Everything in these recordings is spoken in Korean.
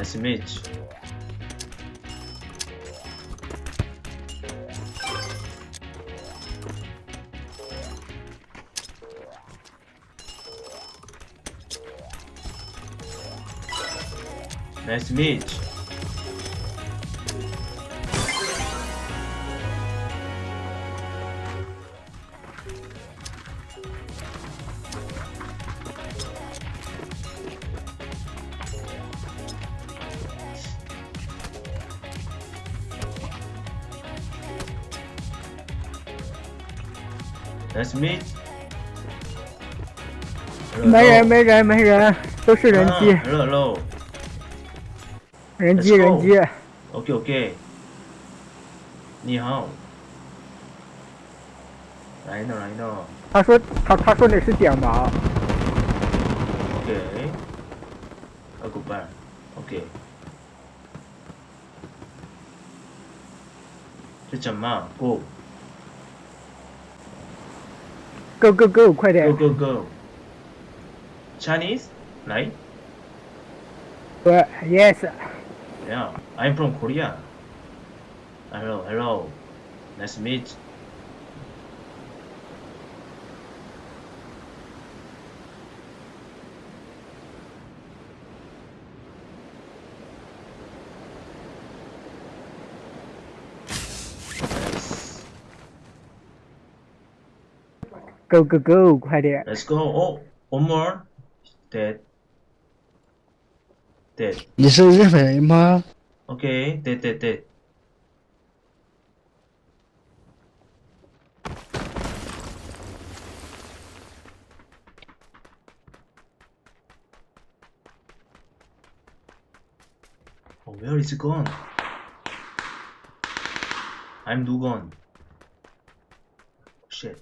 Teammate. Nice meet. 没人，没人，没人，都是人机，Hello, hello. 人机 go 人机。OK, OK. 你好。来呢，来呢。他说他他说你是点毛，OK。啊，goodbye。OK。这怎么？Go go go go，快 go 点！go go。Chinese, right? Well, yes. Yeah, I'm from Korea. Hello, hello. Nice to meet. Go go go! 快点。Let's go. Oh, one more Dead. Dead. 你是日本人吗？ Okay, dead, dead, dead. Oh, where is it gone? I'm Dugon. Shit.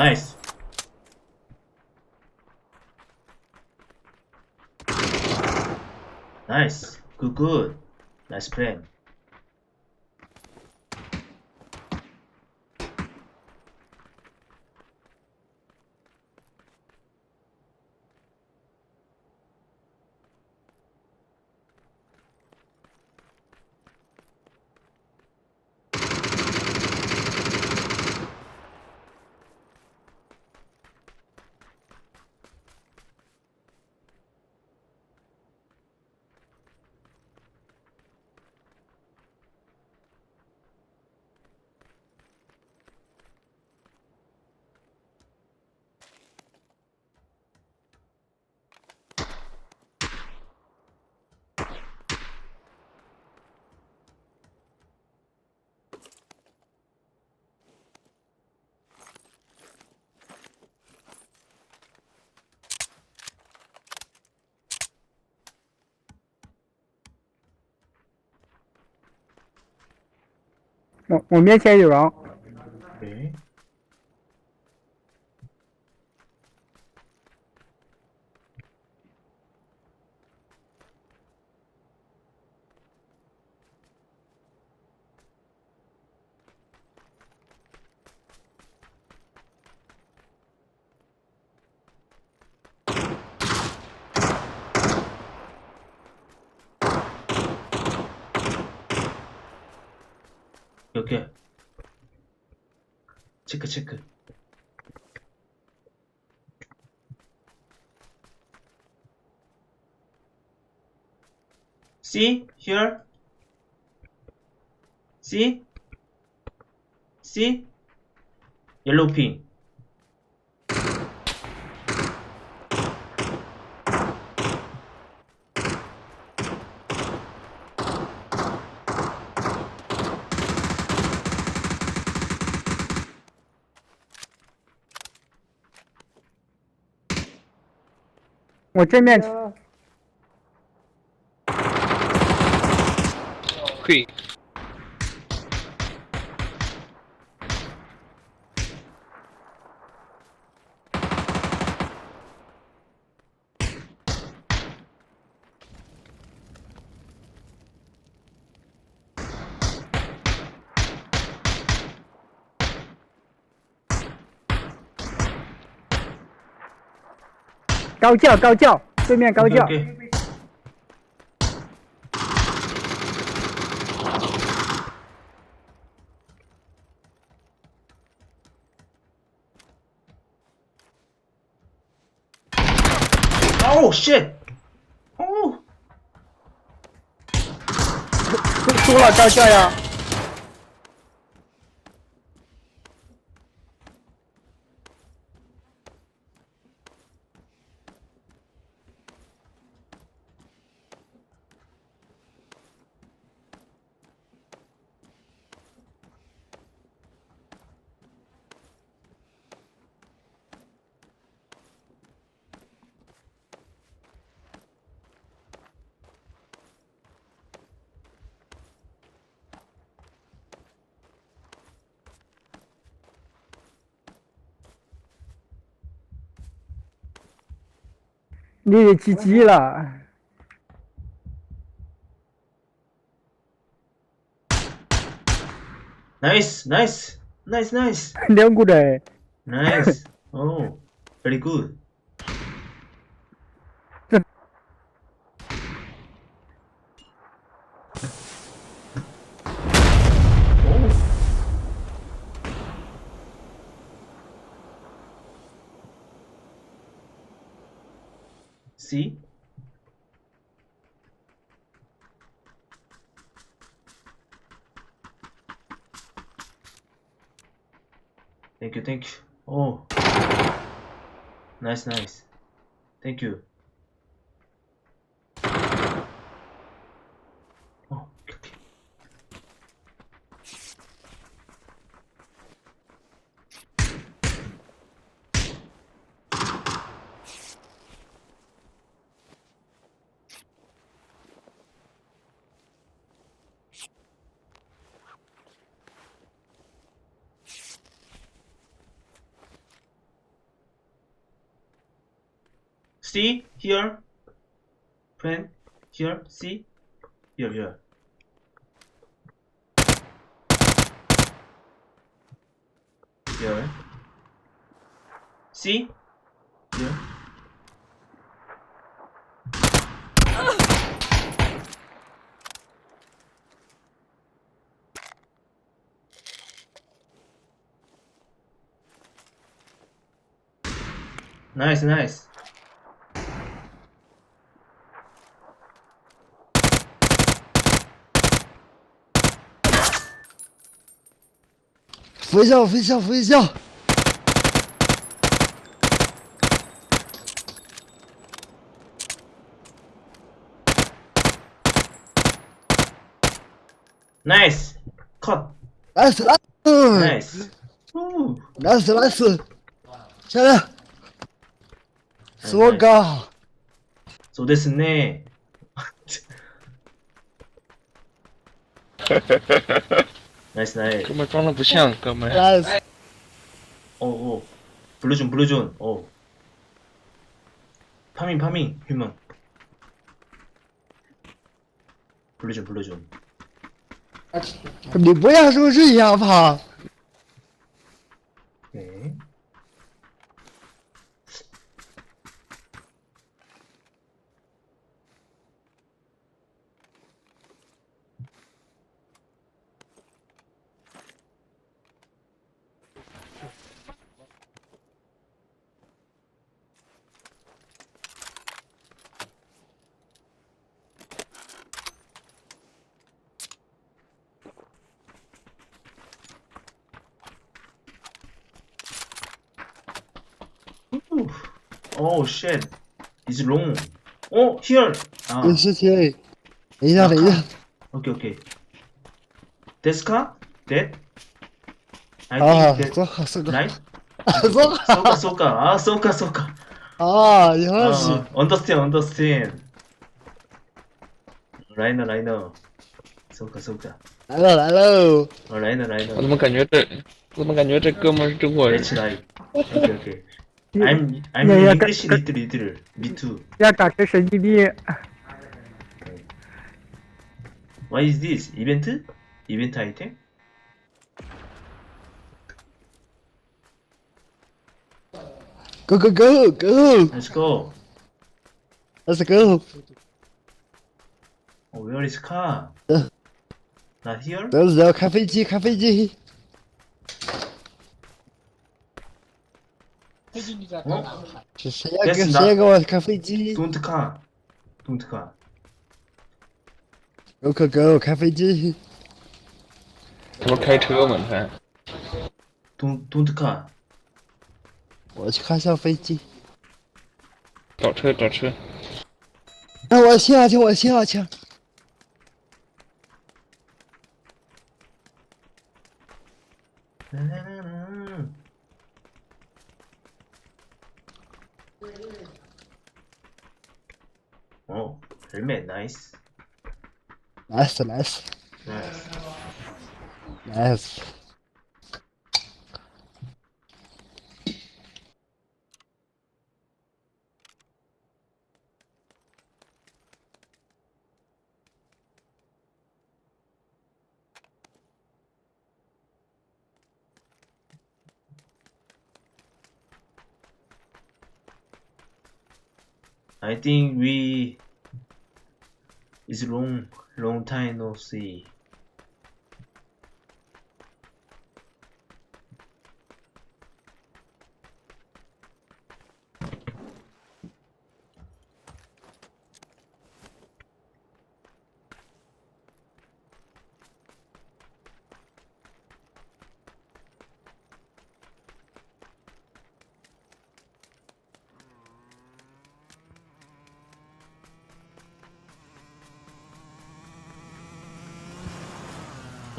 Nice. Nice. Good, good. Nice play. 我我面前有人， 오케이. 체크 체크. See here? See? See? 옐로우 핑. ”我正面高叫高叫对面高叫。哦是哦输了高效呀。你的鸡鸡啦！Nice, nice, nice, nice. Damn good. Eh? Nice. oh, very good. Nice, nice. Thank you. See here, friend. Here, see, here, here. Here. See, here. Nice, nice. 飞一下，扶一下，Nice，靠，nice，nice，nice，nice，下来，死我哥，そうですね。哈哈哈哈。 소데스네. 나이스 나이스. 哥们装的不像，哥们。来死， 오, 오. 블루존, 블루존. 오. 파밍, 파밍. 휴먼. 블루존, 블루존. 你不要说是哑巴， 네. 哦，sh**，这是龙。哦，here，你是谁？等一下，等一下。OK，OK。Desk，啊，走，走开。Dead？啊，走，走开。Right？啊，走，走开。走开，走开。啊，走开，走开。啊，原来是。Undertown，Undertown。来呢，来呢。走开，走开。Hello，Hello。来呢，来呢。我怎么感觉这？我怎么感觉这哥们是中国人？I'm I'm yeah, English cut, little little B2. Yeah, Dr. Shajibi. What is this? Event? Event item? Go go go go! Let's go. Let's go. Oh, where is car? Uh, Not here. There's no cafe G, cafe G. 谁要给谁要给我开飞机 Don't. Don't car.？Go go go！开飞机！他不开车吗？你看，Don't, don't. 我去看下飞机。找车找车。哎，我信号枪，我信号 العسل العسل I think we is wrong long time no see.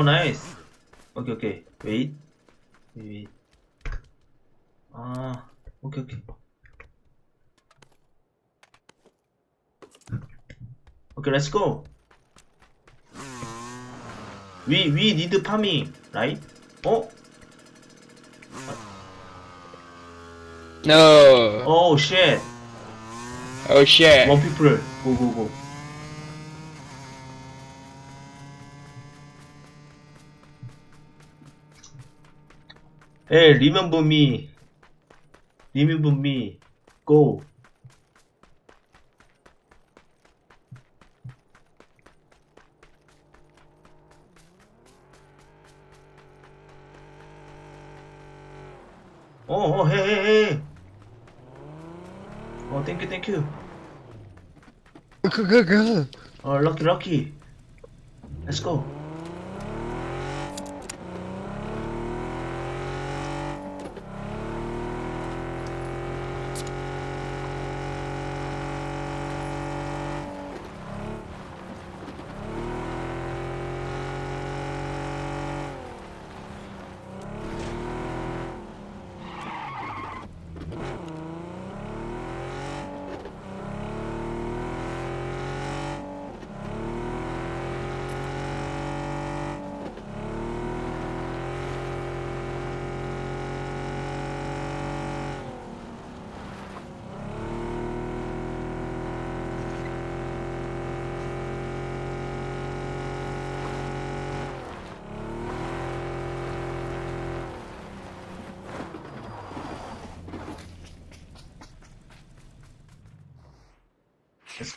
Oh nice. Okay okay. Wait. Wait. wait. Ah. Okay okay. Okay, let's go. We we need farming, right? Oh No. oh shit. Oh shit. One people. Go go go. Hey, remember me. Remember me. Go. Oh, oh, hey, hey, hey. Oh, thank you, thank you. Go go go! Oh, lucky, lucky. Let's go.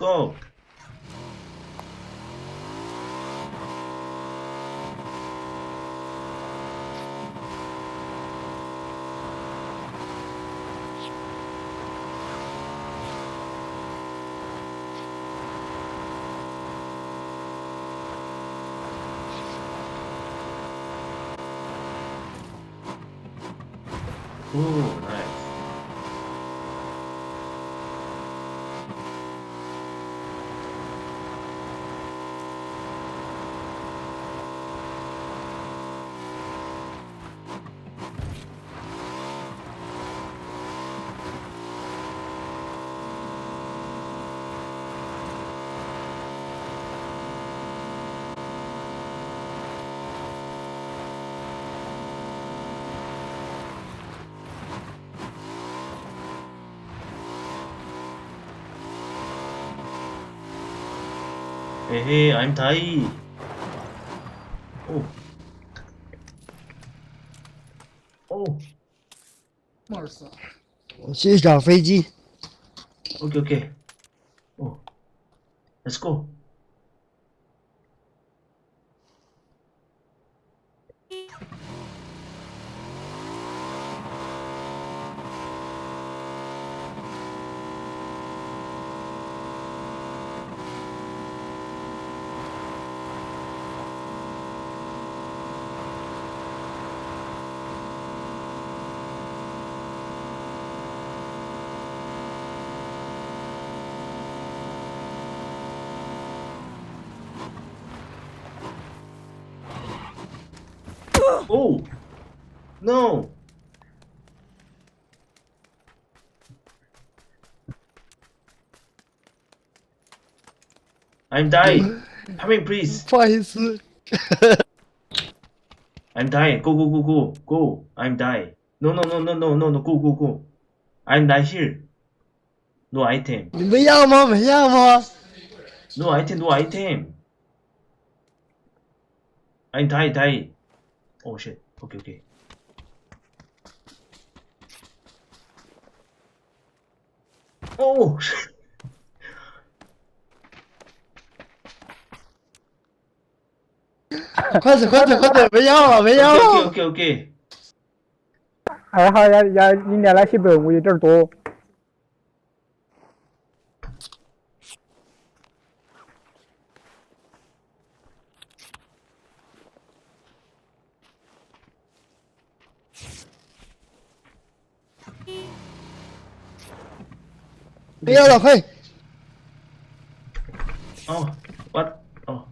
Let's. Ooh, nice. Hey, hey, I'm Thai. Oh. Oh. 我去找飞机。Okay, oh, okay. Oh. Let's go. No. I'm dying. Help me, please. Faz. I'm dying. Go, go, go, go, go. I'm dying. No, no, no, no, no, no, no. Go, go, go. I'm not here. No item. Me llama, me llama. No item, no item. I'm dying, dying. Oh shit. Okay, okay. Oh shit. 快点，快点，快点！没要了，没要 Okay, 了。okay, okay, okay. 还好呀呀，人家那些本物有点多。đi đâu rồi hey oh what oh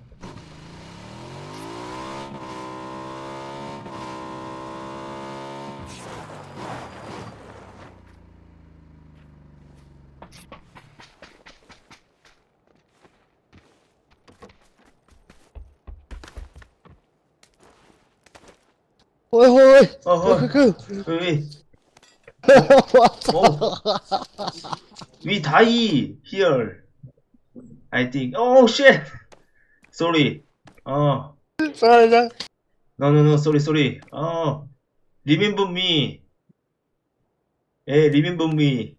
Ôi ôi ôi. Ôi ôi. Ôi ôi. We die here. I think. Oh shit. Sorry. 어. 사장. No no no. Sorry sorry. 어. Remember me. 예, yeah, remember me.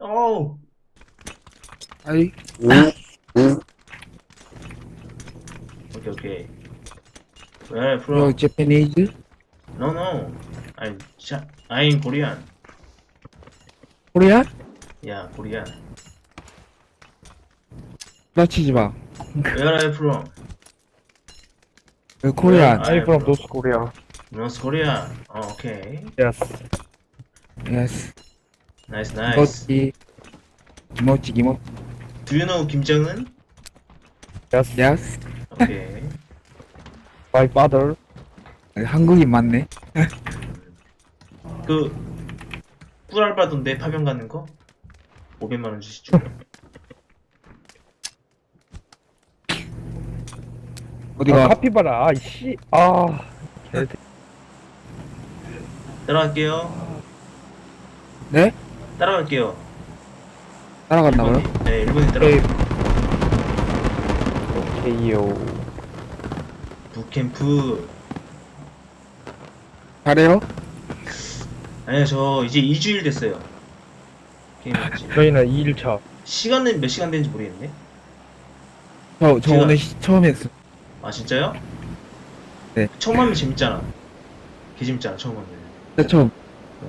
Oh. 아이. 오케이 오케이. 왜 프로? No Japanese. No no. I I'm Korean. Korean? 코리아? Yeah, Korean. 나치지 마 Where are you from? 왜 코리아 I'm from North Korea. North Korea. Oh, okay. Yes. 예스 Nice, nice. 김치 김치 김치 Do you know Kim Jong Un? Yes. 예스 Okay. My father. 한국인 맞네 그 꿀알바던데 파병 가는 거? 500만 원 주시죠. 어디가 카피바라. 아이씨. 아. 따라갈게요. 네? 따라갈게요. 따라간다고요? 네, 일본에 오케이. 따라. 오케이요. 북캠프. 잘해요? 아니요, 저 이제 2주일 됐어요. 게임 했지. 저희는 2일차. 시간은 몇 시간 되는지 모르겠네. 저, 저 제가- 오늘 시, 처음 했어 아, 진짜요? 네. 처음 하면 재밌잖아. 개 재밌잖아, 처음 하면. 진짜 처음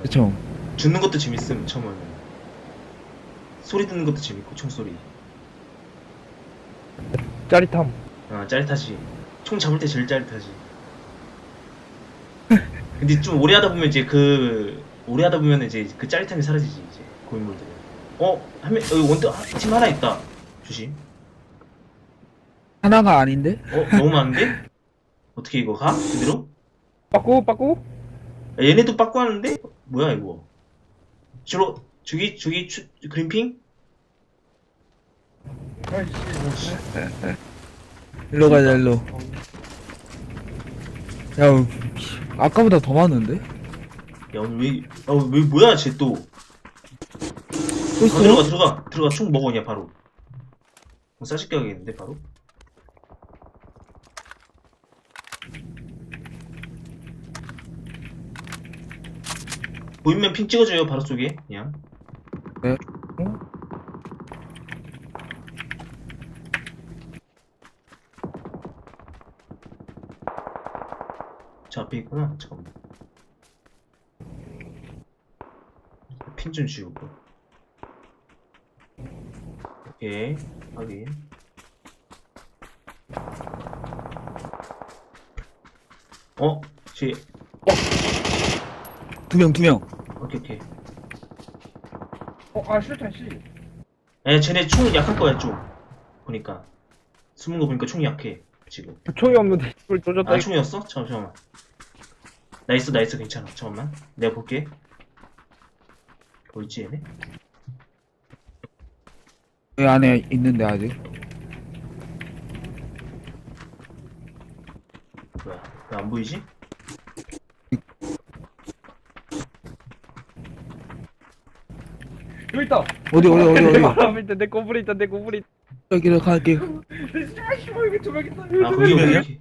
진짜 처음 죽는 것도 재밌음, 처음 하면. 소리 듣는 것도 재밌고, 총소리. 짜릿함. 아, 짜릿하지. 총 잡을 때 제일 짜릿하지. 근데 좀 오래 하다 보면 이제 그, 오래 하다 보면 이제 그 짜릿함이 사라지지, 이제. 고인물들은. 어? 한 명, 여기 원대, 아, 팀 하나 있다. 조심. 하나가 아닌데? 어? 너무 많은데? 어떻게 이거 가? 그대로? 빠꾸 빠꾸. 야, 얘네도 빠꾸 하는데? 뭐야, 이거. 저로, 저기, 저기, 추, 그린핑? 일로 가자 일로 야 아까보다 더 많은데? 야, 오늘 왜, 아, 왜, 뭐야, 쟤 또. 어, 있어? 들어가 들어가 들어가. 총 먹어 그냥 바로. 뭐 싸시켜야겠는데 바로? 보이면 핑 찍어줘요 바로 쪽에. 그냥. 네. 앞에 있구나. 잠깐만. 핀 좀 지우고 오케이 확인. 어? 쟤두 명, 두 명. 오케이 오케이. 어 아 실탄 씨. 에 쟤네 총 약할 거야 좀. 보니까. 숨은 거 보니까 총이 약해 지금. 총이 없는데 이걸 조졌다. 아 총이었어? 잠깐만 나이스 나이스 괜찮아. 잠깐만. 내가 볼게. 보이지 얘네? 여기 안에 있는데, 아직. 뭐야 왜 안 보이지? 여기 있다 어디, 어디, 어디, 어디. 앞에 있다 내 꼬불이 있다 내 꼬불이 있다 여기로 갈게. 두명 있다 아 거기 명이야? 여기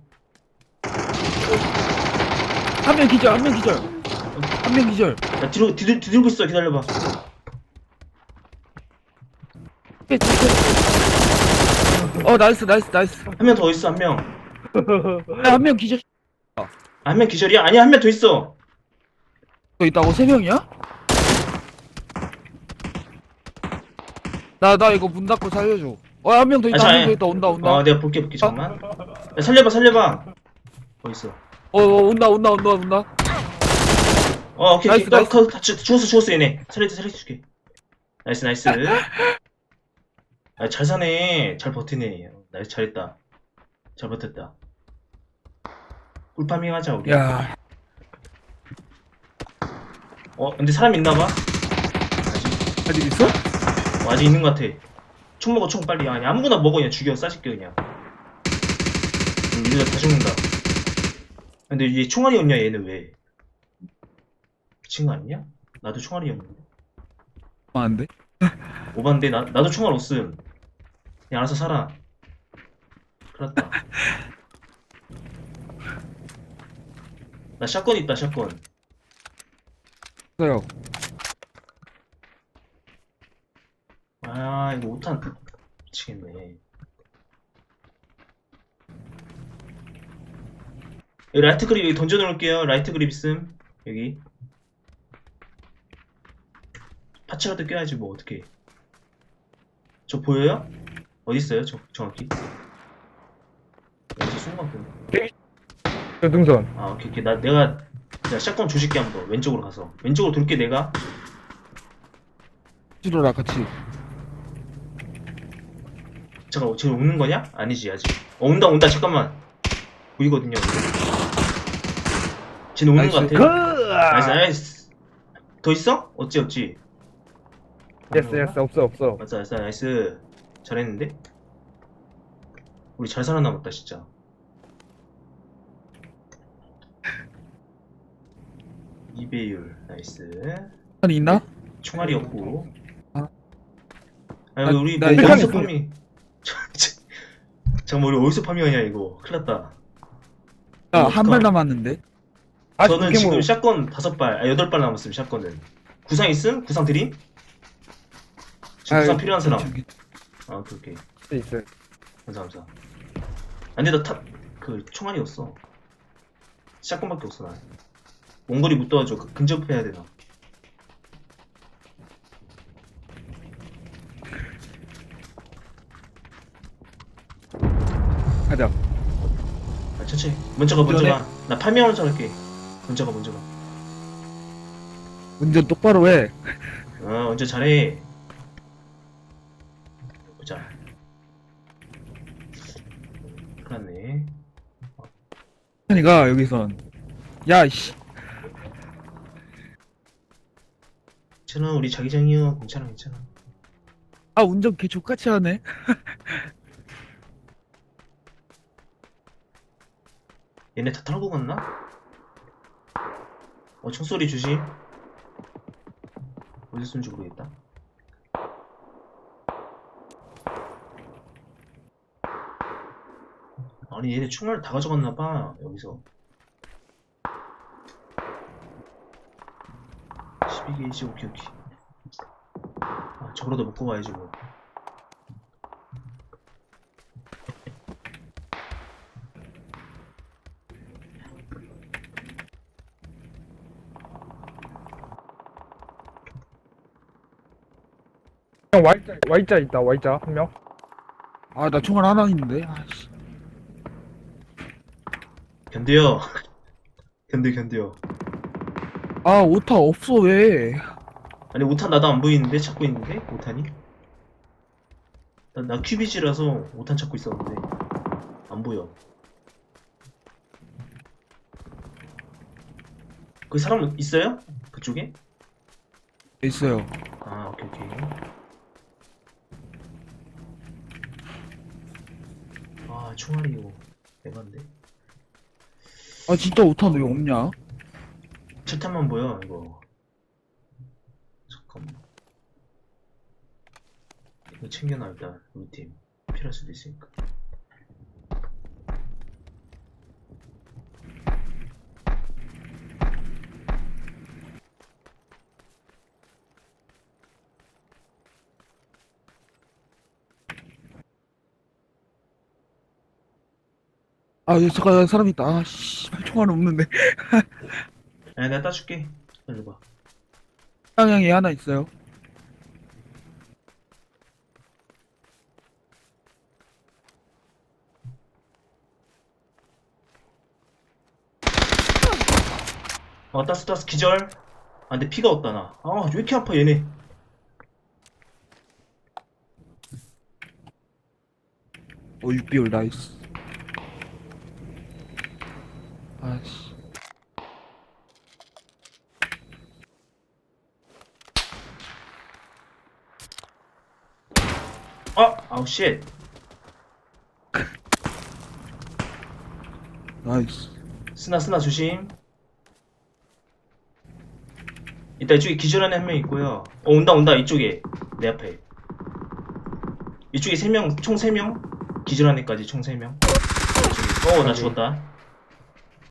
한명 기절, 한 명 기절. 한 명 기절. 야 뒤로 뒤들, 뒤들고 있어 기다려봐 어, 나이스, 나이스, 나이스. 한 명 더 있어 한명한 명한명 기절. 기절이야? 아니야 한명 더 있어 더 있다고? 세 명이야? 나, 나 이거 문 닫고 살려줘. 어, 한 명 더 있다, 아, 한 명 자, 더 있다, 온다, 온다. 어 내가 볼게 볼게 잠깐만 야 살려봐 살려봐 어디 있어 어, 어, 온다, 온다, 온다, 온다. 어 오케이 나이스, 오케이 나이스. 어, 죽- 죽었어 죽었어 얘네 살려줘 살려줄게 나이스 나이스 아, 잘 사네 잘 버티네. 나이스 잘했다. 잘 버텼다. 꿀파밍 하자 우리. 야, 어 근데 사람 있나봐? 아직 아직 있어? 어, 아직 있는 것 같아. 총 먹어 총 빨리. 아니 아무거나 먹어 그냥 죽여 싸질게 그냥. 음, 우리가 다 죽는다. 근데 얘 총알이 없냐 얘는 왜? 미친 거 아니냐? 나도 총알이 없는데. 안 돼? 오반데? 나, 나도 총알 없음 그냥 알아서 살아. 났다. 나 샷건 있다 샷건. 있어요. 아 이거 5탄 미치겠네. 여기 라이트 그립 여기 던져놓을게요. 라이트 그립 있음 여기. 파츠라도 껴야지 뭐 어떻게. 저 보여요? 어디 있어요? 저 정확히? 여기서 순간 보네 저 등선. 아 오케이 오케이. 나 내가 내가 샷건 조질게 한번 왼쪽으로 가서. 왼쪽으로 돌게 내가. 치료라 같이. 잠깐 쟤 오는 거냐? 아니지 아직. 어 온다 온다. 잠깐만. 보이거든요 이거. 쟤는 오는 거 나이스. 같아. 나이스 나이스. 더 있어? 어찌 어찌? 예스 예스 없어 없어. 맞아 나이스 나이스 잘했는데? 우리 잘 살아남았다 진짜 이배율 나이스 한 있나? 총알이 없고 아. 아니 나- 우리 나 뭐 어디서. 파밍 잠깐만 우리 어디서 파밍하냐 이거 큰일났다 나 한 발 남았는데. 아 저는 지금 샷건 다섯 발, 아 여덟 발 남았음 샷건은. 구상 있음? 구상 드림? 지금 구상 필요한 사람. 아 오케이 오케이. 있어 감사 감사. 아 근데 나탑그 총알이 없어. 샷건밖에 없어 나. 원거리 못 도와줘. 그 근접해야 되나? 가자. 아 천천히. 먼저 가 먼저 그러네. 가. 나 파밍하는 척 할게. 먼저 가 먼저 가. 운전 똑바로 해. 어 먼저 잘해. 보자. 그렇네. 현이가 여기선. 야, 씨. 괜찮아 우리 자기장이요. 괜찮아 괜찮아. 아, 운전 개 족같이 하네. 얘네 다 털고 갔나? 어, 총소리 조심. 어디 쏜지 모르겠다. 아니, 얘네 총알 다 가져갔나봐, 여기서. 게이지 오케이 오케이 아 저거라도 먹고 가야지 뭐 형 Y자 Y자 있다 Y자 한 명. 아, 나 총알 하나 있는데. 아씨. 견뎌요 견뎌 견뎌. 아, 오타 없어, 왜. 아니 오탄 나도 안 보이는데? 찾고 있는데? 오탄이 나, 나 큐비지라서 오탄 찾고 있었는데. 안 보여. 그 사람 있어요? 그쪽에? 있어요. 아 오케이 오케이. 아 총알이 이거 대박인데 아, 진짜 오타 왜 없냐? 칠탄만 보여 이거. 잠깐만. 이거 챙겨놔 일단 우리 팀. 필요할 수도 있으니까 아, 여기 잠깐 사람 있다. 아, 씨. 총알 없는데. 야 내가 따줄게 일로 봐 방향에 하나 있어요. 어 따스 따스 기절 아 근데 피가 없다 나 아 왜 이렇게 아파 얘네 어, 6비올 나이스. 아씨. 아 아우 쉣 나이스. 스나 스나 조심. 이따 이쪽에 기절하는 한명 있고요. 어 온다 온다 이쪽에. 내 앞에. 이쪽에 세 명총 3명? 기절한 애까지 총 3명? 어나 죽었다